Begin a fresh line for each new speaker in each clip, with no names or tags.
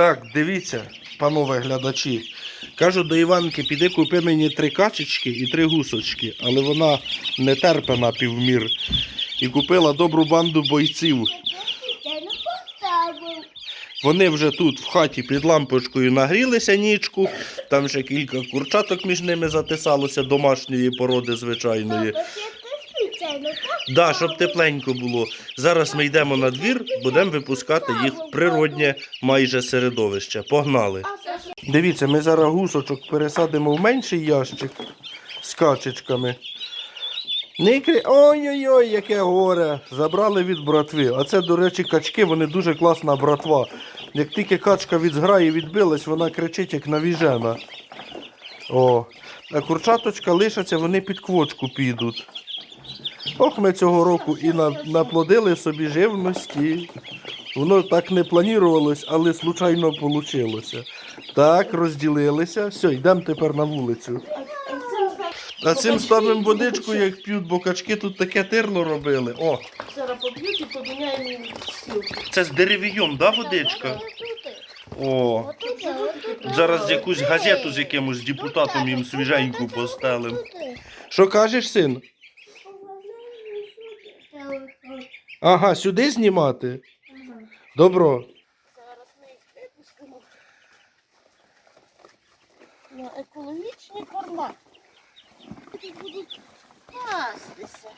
Так, дивіться, панове глядачі. Кажу до Іванки, піди купи мені три качечки і три гусочки, але вона не терпе на півмір. І купила добру банду бойців. Вони вже тут в хаті під лампочкою нагрілися нічку, там ще кілька курчаток між ними затисалося, домашньої породи звичайної. Да, щоб тепленько було. Зараз ми йдемо на двір, будемо випускати їх в природнє майже середовище. Погнали. Дивіться, ми зараз гусочок пересадимо в менший ящик з качечками. Никри... Ой-ой-ой, яке горе! Забрали від братви. А це, до речі, качки, вони дуже класна братва. Як тільки качка від зграї відбилась, вона кричить, як навіжена. О. А курчаточка лишаться, вони під квочку підуть. Ох, ми цього року і наплодили собі живності. Воно так не планувалось, але случайно вийшло. Так, розділилися. Все, йдемо тепер на вулицю. А цим ставимо водичку, як п'ють, бо качки тут таке тирло робили. О,
Зараз поп'ють і поміняємо стіл.
це з дерев'йом, да, водичка? О, зараз якусь газету з якимось депутатом їм свіженьку постелим. Що кажеш, син? Ага, сюди знімати? Добро.
Зараз ми їх випустимо на екологічні корма. Які будуть пастися.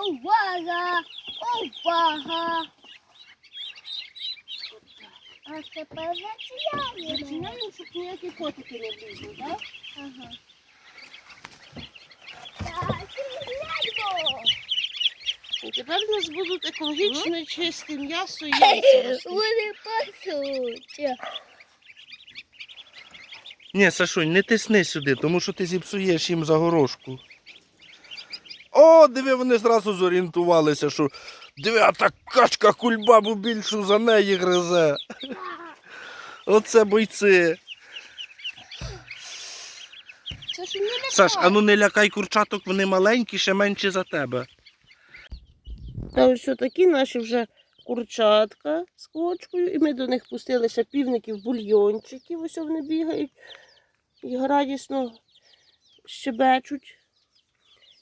Увага! Увага! А тепер зачиняємо.
Зачиняємо, щоб ніякі котики не влізли, так?
Ага.
І тепер у нас будуть екологічно чисте м'ясо і яйця.
Вони пасуть.
Ні, Сашунь, не тисни сюди, тому що ти зіпсуєш їм загорожку. О, диви, вони зразу зорієнтувалися, що диви, а та качка кульбабу більшу за неї гризе. Оце бойці.
Це ж не лякає.
Саш, а ну не лякай курчаток, вони маленькі, ще менші за тебе.
Та ось такі наші вже курчатка з квочкою, і ми до них пустили ще півників бульйончиків, ось вони бігають і радісно щебечуть.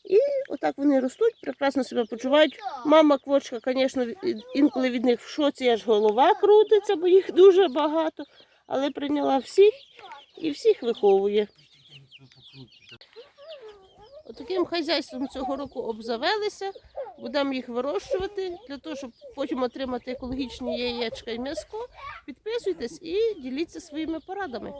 І отак вони ростуть, прекрасно себе почувають. Мама квочка, звісно, інколи від них в шоці аж голова крутиться, бо їх дуже багато, але прийняла всіх і всіх виховує. Отаким хазяйством цього року обзавелися. Будемо їх вирощувати для того, щоб потім отримати екологічні яєчка і м'яско. Підписуйтесь і діліться своїми порадами.